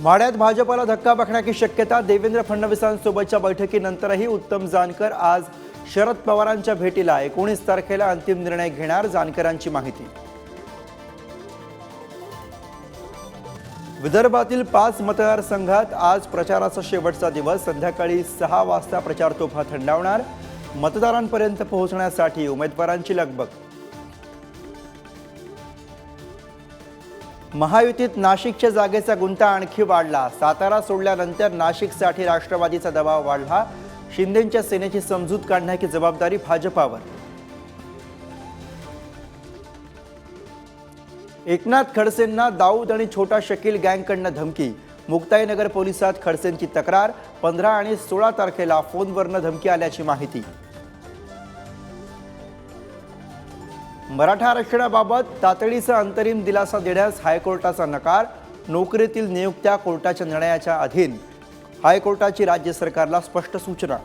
माढ्यात भाजपला धक्का बघण्याची शक्यता देवेंद्र फडणवीसांसोबतच्या बैठकीनंतरही उत्तम जानकर आज शरद पवारांच्या भेटीला एकोणीस तारखेला अंतिम निर्णय घेणार जानकरांची माहिती. विदर्भातील पाच मतदारसंघात आज प्रचाराचा शेवटचा दिवस. संध्याकाळी सहा वाजता प्रचार तोफा थंडावणार. मतदारांपर्यंत पोहोचण्यासाठी उमेदवारांची लगबग महायुतीत नाशिकच्या जागेचा गुंता आणखी वाढला. सातारा सोडल्यानंतर नाशिकसाठी राष्ट्रवादीचा दबाव वाढला. शिंदेच्या सेनेची समजूत काढण्याची जबाबदारी भाजपावर. एकनाथ खडसेंना दाऊद आणि छोटा शकील गँगकडनं धमकी. मुक्ताईनगर पोलिसात खडसेंची तक्रार. पंधरा आणि सोळा तारखेला फोनवरनं धमकी आल्याची माहिती. मराठा आरक्षणाबाबत तातडीचा अंतरिम दिलासा देण्यास हायकोर्टाचा नकार नोकरीतील नियुक्त्या कोर्टाच्या निर्णयाच्या अधीन. हायकोर्टाची राज्य सरकारला स्पष्ट सूचना.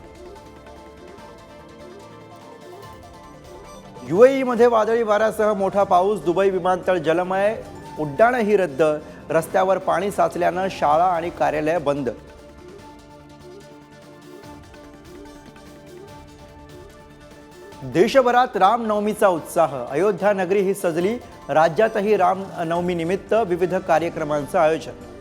युएईमध्ये वादळी वाऱ्यासह मोठा पाऊस दुबई विमानतळ जलमय उड्डाणही रद्द रस्त्यावर पाणी साचल्यानं शाळा आणि कार्यालय बंद. देशभरात रामनवमीचा उत्साह. अयोध्या नगरी ही सजली. राज्यातही रामनवमीनिमित्त विविध कार्यक्रमांचं आयोजन.